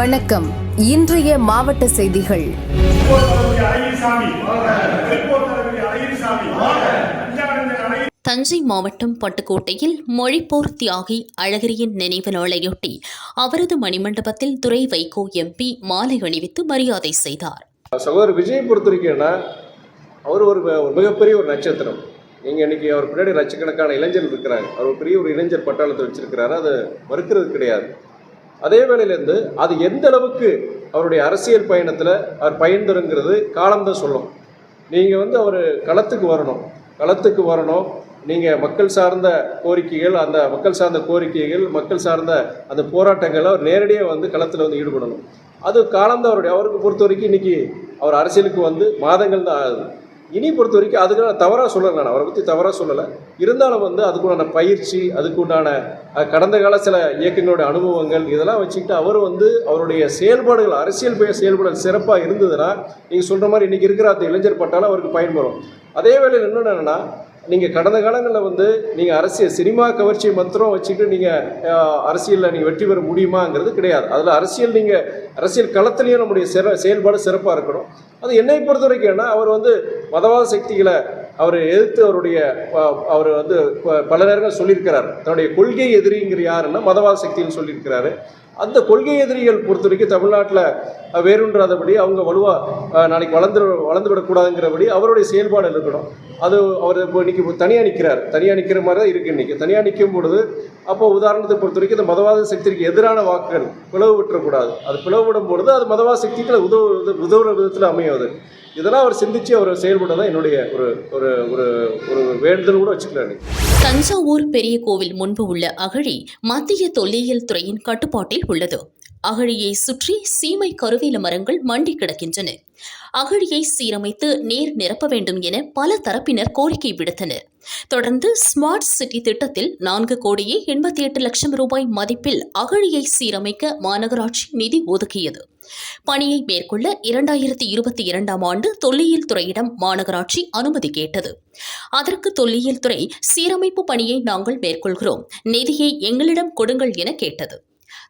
வணக்கம். இன்றைய மாவட்ட செய்திகள். தஞ்சை மாவட்டம் பட்டுக்கோட்டையில் மொழிப்போர் தியாகி அழகிரியின் நினைவு நாளையொட்டி அவரது மணிமண்டபத்தில் துரை வைகோ எம்பி மாலை அணிவித்து மரியாதை செய்தார். சகோதரர் விஜய் பொறுத்த வரைக்கும்னா அவர் ஒரு மிகப்பெரிய ஒரு நட்சத்திரம். நீங்கள் இன்னைக்கு அவர் பின்னாடி லட்சக்கணக்கான இளைஞர்கள் இருக்கிறாங்க. அவர் ஒரு பெரிய ஒரு இளைஞர் பட்டாளத்தை வச்சிருக்கிறாரு. அது மறுக்கிறது கிடையாது. அதே வேளையிலேருந்து அது எந்த அளவுக்கு அவருடைய அரசியல் பயணத்தில் அவர் பயன்தருங்கிறது காலம்தான் சொல்லும். நீங்கள் வந்து அவர் களத்துக்கு வரணும். களத்துக்கு வரணும். நீங்கள் மக்கள் சார்ந்த கோரிக்கைகள் அந்த மக்கள் சார்ந்த கோரிக்கைகள் மக்கள் சார்ந்த அந்த போராட்டங்களை அவர் நேரடியாக வந்து களத்தில் வந்து ஈடுபடணும். அது காலம்தான் அவருடைய. அவருக்கு பொறுத்த வரைக்கும் இன்னைக்கு அவர் அரசியலுக்கு வந்து மாதங்கள் தான் ஆகுது. இனி பொறுத்த வரைக்கும் அதுக்கு நான் தவறாக சொல்லலை நான். அவரை பற்றி தவறாக சொல்லலை. இருந்தாலும் வந்து அதுக்குண்டான பயிற்சி அதுக்குண்டான கடந்த கால சில இயக்கங்களோட அனுபவங்கள் இதெல்லாம் வச்சுக்கிட்டு அவர் வந்து அவருடைய செயல்பாடுகள் அரசியல் பய செயல்பாடுகள் சிறப்பாக இருந்ததுன்னா நீங்கள் சொல்கிற மாதிரி இன்றைக்கி இருக்கிற அந்த இளைஞர் பட்டாலும் அவருக்கு பயன்படும் அதே வேளையில் இன்னொன்று என்னென்னா நீங்கள் கடந்த காலங்களில் வந்து நீங்கள் அரசியல் சினிமா கவர்ச்சி மந்திரம் வச்சுக்கிட்டு நீங்கள் அரசியலில் நீங்கள் வெற்றி பெற முடியுமாங்கிறது கிடையாது. அதில் அரசியல் நீங்கள் அரசியல் களத்துலேயும் நம்முடைய சிற செயல்பாடு சிறப்பாக இருக்கணும். அது என்னை பொறுத்த வரைக்கும் என்ன அவர் வந்து மதவாத சக்திகளை அவர் எதிர்த்து அவருடைய அவர் வந்து பல நேரங்கள் சொல்லியிருக்கிறார். தன்னுடைய கொள்கை எதிரிங்கிற யாருன்னா மதவாத சக்தின்னு சொல்லியிருக்கிறாரு. அந்த கொள்கை எதிரிகள் பொறுத்த வரைக்கும் தமிழ்நாட்டில் வேறுன்றாதபடி அவங்க வலுவாக நாளைக்கு வளர்ந்து வளர்ந்து விடக்கூடாதுங்கிறபடி அவருடைய செயல்பாடு இருக்கணும். அது அவர் இப்போ இன்னைக்கு தனியாக நிற்கிறார் தனியாக நிற்கிற மாதிரி தான் இருக்குது இன்றைக்கி தனியாக நிற்கும் பொழுது அப்போ உதாரணத்தை பொறுத்த வரைக்கும் இந்த மதவாத சக்திக்கு எதிரான வாக்குகள் பிளவு விட்டுறக்கூடாது. அது பிளவுபடும் பொழுது அது மதவாத சக்திக்கு உதவு உதவுற விதத்தில் அமையும் அது. இதெல்லாம் அவர் சிந்திச்சு அவர் செயல்பட என்னுடைய ஒரு ஒரு ஒரு ஒரு வேண்டுதல் கூட வச்சுக்கிறாரு தஞ்சாவூர் பெரிய கோவில் முன்பு உள்ள அகழி மத்திய தொல்லியல் துறையின் கட்டுப்பாட்டில் உள்ளது. அகழியை சுற்றி சீமை கருவேல மரங்கள் மண்டி கிடக்கின்றன. அகழியை சீரமைத்து நீர் நிரப்ப வேண்டும் என பல தரப்பினர் கோரிக்கை விடுத்தனர். தொடர்ந்து ஸ்மார்ட் சிட்டி திட்டத்தில் நான்கு கோடியே எண்பத்தி எட்டு லட்சம் ரூபாய் மதிப்பில் அகழியை சீரமைக்க மாநகராட்சி நிதி ஒதுக்கியது. பணியை மேற்கொள்ள இரண்டாயிரத்தி இருபத்தி இரண்டாம் ஆண்டு தொல்லியல் துறையிடம் மாநகராட்சி அனுமதி கேட்டது. அதற்கு தொல்லியல் துறை சீரமைப்பு பணியை நாங்கள் மேற்கொள்கிறோம். நிதியை எங்களிடம் கொடுங்கள் என கேட்டது.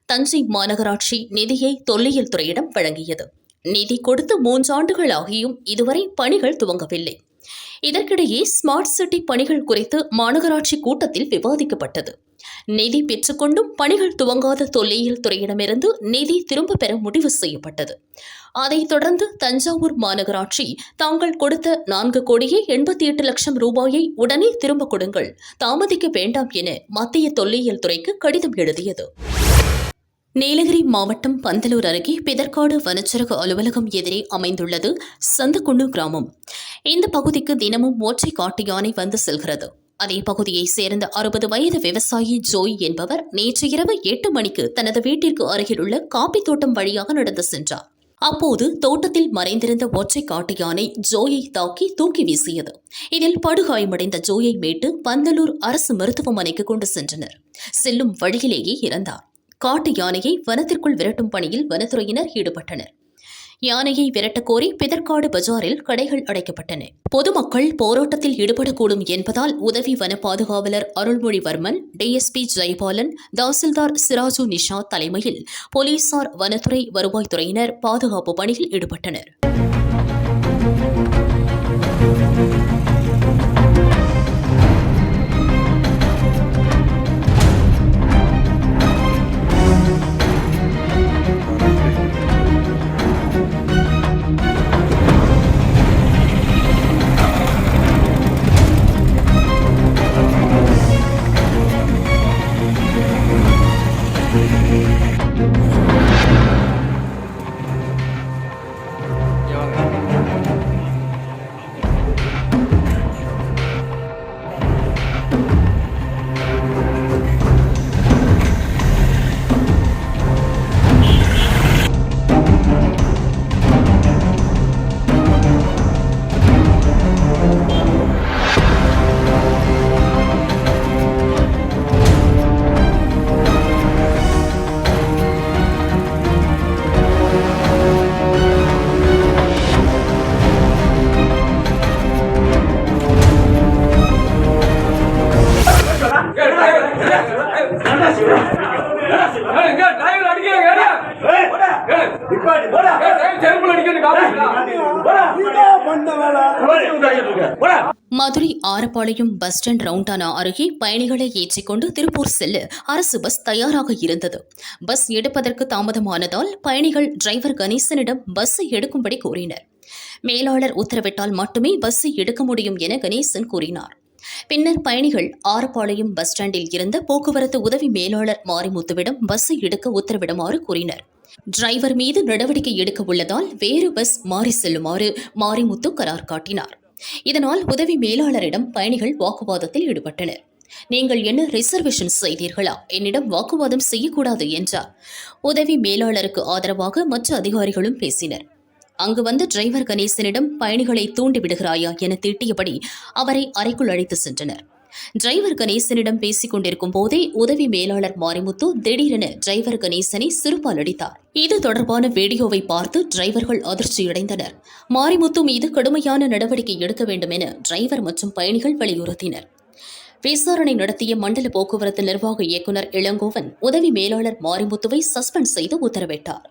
தஞ்சை மாநகராட்சி நிதியை தொல்லியல் துறையிடம் வழங்கியது. நிதி கொடுத்து மூன்றாண்டுகள் ஆகியும் இதுவரை பணிகள் துவங்கவில்லை. இதற்கிடையே ஸ்மார்ட் சிட்டி பணிகள் குறித்து மாநகராட்சி கூட்டத்தில் விவாதிக்கப்பட்டது. நிதி பெற்றுக்கொண்டும் பணிகள் துவங்காத தொல்லியல் துறையிடமிருந்து நிதி திரும்ப பெற முடிவு செய்யப்பட்டது. அதைத் தொடர்ந்து தஞ்சாவூர் மாநகராட்சி தாங்கள் கொடுத்த நான்கு கோடியே எண்பத்தி எட்டு லட்சம் ரூபாயை உடனே திரும்ப கொடுங்கள் தாமதிக்க வேண்டாம் என மத்திய தொல்லியல் துறைக்கு கடிதம் எழுதியது. நீலகிரி மாவட்டம் பந்தலூர் அருகே பிதற்காடு வனச்சரக அலுவலகம் எதிரே அமைந்துள்ளது சந்தக்குண்டு கிராமம். இந்த பகுதிக்கு தினமும் ஒற்றை காட்டு யானை வந்து செல்கிறது. அதே பகுதியைச் சேர்ந்த அறுபது வயது விவசாயி ஜோய் என்பவர் நேற்று இரவு எட்டு மணிக்கு தனது வீட்டிற்கு அருகிலுள்ள காப்பி தோட்டம் வழியாக நடந்து சென்றார். அப்போது தோட்டத்தில் மறைந்திருந்த ஒற்றை காட்டு யானை ஜோயை தாக்கி தூக்கி வீசியது. இதில் படுகாயமடைந்த ஜோயை மீட்டு பந்தலூர் அரசு மருத்துவமனைக்கு கொண்டு சென்றனர். செல்லும் வழியிலேயே இறந்தார். காட்டு யானையை வனத்திற்குள் விரட்டும் பணியில் வனத்துறையினர் ஈடுபட்டனர். யானையை விரட்டக்கோரி பிதற்காடு பஜாரில் கடைகள் அடைக்கப்பட்டன. பொதுமக்கள் போராட்டத்தில் ஈடுபடக்கூடும் என்பதால் உதவி வன பாதுகாவலர் அருள்மொழிவர்மன் டிஎஸ்பி ஜெயபாலன் தாசில்தார் சிராஜு நிஷா தலைமையில் போலீசார் வனத்துறை வருவாய்த்துறையினர் பாதுகாப்பு பணியில் ஈடுபட்டனர். மதுரை ஆரப்பாளையம் பஸ் ஸ்டாண்ட் ரவுண்டானா அருகே பயணிகளை ஏற்றிக்கொண்டு திருப்பூர் செல்ல அரசு பஸ் தயாராக இருந்தது. பஸ் எடுப்பதற்கு தாமதமானதால் பயணிகள் டிரைவர் கணேசனிடம் பஸ்ஸை எடுக்கும்படி கூறினர் மேலாளர் உத்தரவிட்டால் மட்டுமே பஸ்ஸை எடுக்க முடியும் என கணேசன் கூறினார். பின்னர் பயணிகள் ஆரப்பாளையம் பஸ் ஸ்டாண்டில் இருந்த போக்குவரத்து உதவி மேலாளர் மாரிமுத்துவிடம் பஸ்ஸை எடுக்க உத்தரவிடுமாறு கூறினர். டிரைவர் மீது நடவடிக்கை எடுக்க உள்ளதால் வேறு பஸ் மாறி செல்லுமாறு மாரிமுத்து கரார் காட்டினார். இதனால் உதவி மேலாளரிடம் பயணிகள் வாக்குவாதத்தில் ஈடுபட்டனர். நீங்கள் என்ன ரிசர்வேஷன் செய்தீர்களா? என்னிடம் வாக்குவாதம் செய்யக்கூடாது என்றார். உதவி மேலாளருக்கு ஆதரவாக மற்ற அதிகாரிகளும் பேசினர். அங்கு வந்த டிரைவர் கணேசனிடம் பயணிகளை தூண்டி விடுகிறாயா என திட்டியபடி அவரை அறைக்குள் அழைத்து சென்றனர். டிரைவர் கணேசனிடம் பேசிக் கொண்டிருக்கும் போதே உதவி மேலாளர் மாரிமுத்து திடீரென டிரைவர் கணேசனை சிறுபால் அடித்தார். இது தொடர்பான வீடியோவை பார்த்து டிரைவர்கள் அதிர்ச்சியடைந்தனர். மாரிமுத்து மீது கடுமையான நடவடிக்கை எடுக்க வேண்டும் என டிரைவர் மற்றும் பயணிகள் வலியுறுத்தினர். விசாரணை நடத்திய மண்டல போக்குவரத்து நிர்வாக இயக்குநர் இளங்கோவன் உதவி மேலாளர் மாரிமுத்துவை சஸ்பெண்ட் செய்து உத்தரவிட்டார்.